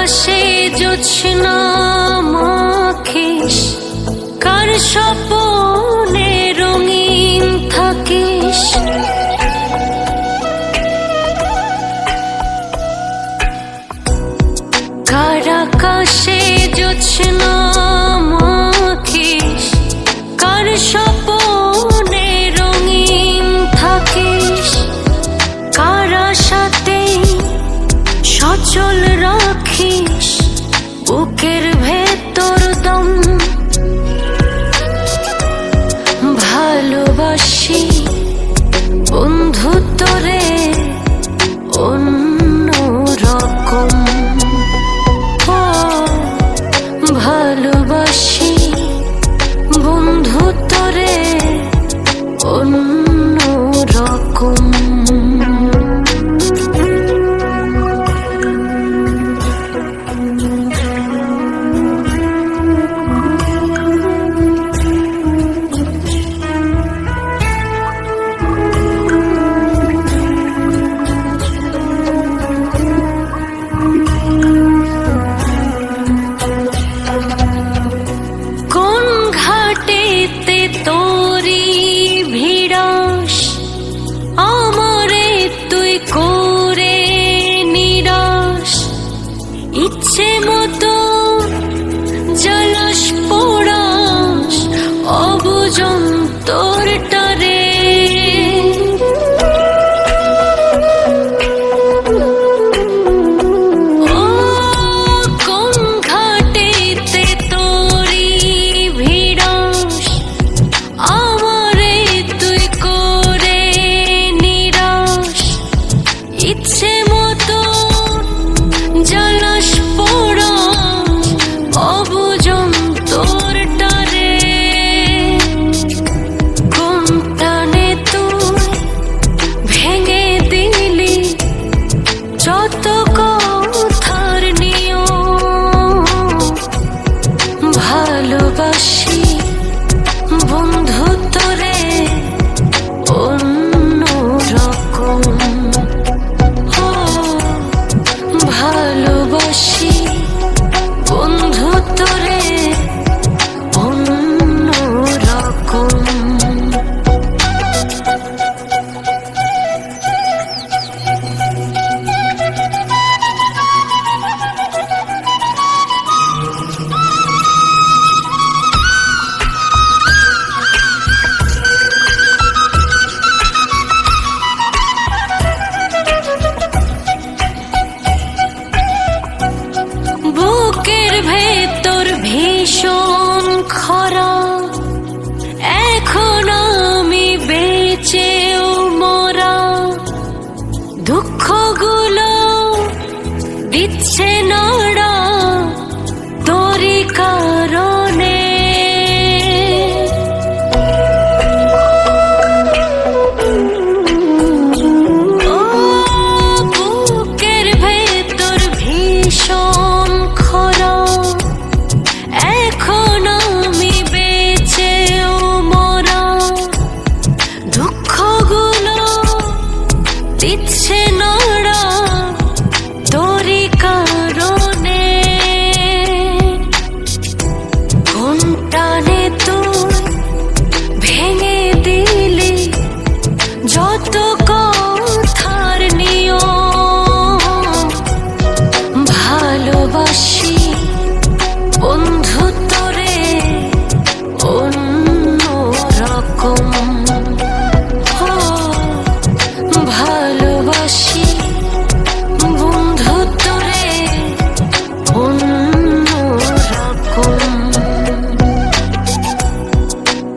আকাশে জোৎস্না মাখিস। কার স্বপ্ন অচল রাখিস বুকের ভেতর দম। ভালোবাসি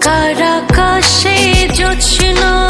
কারাকাশে জোছনা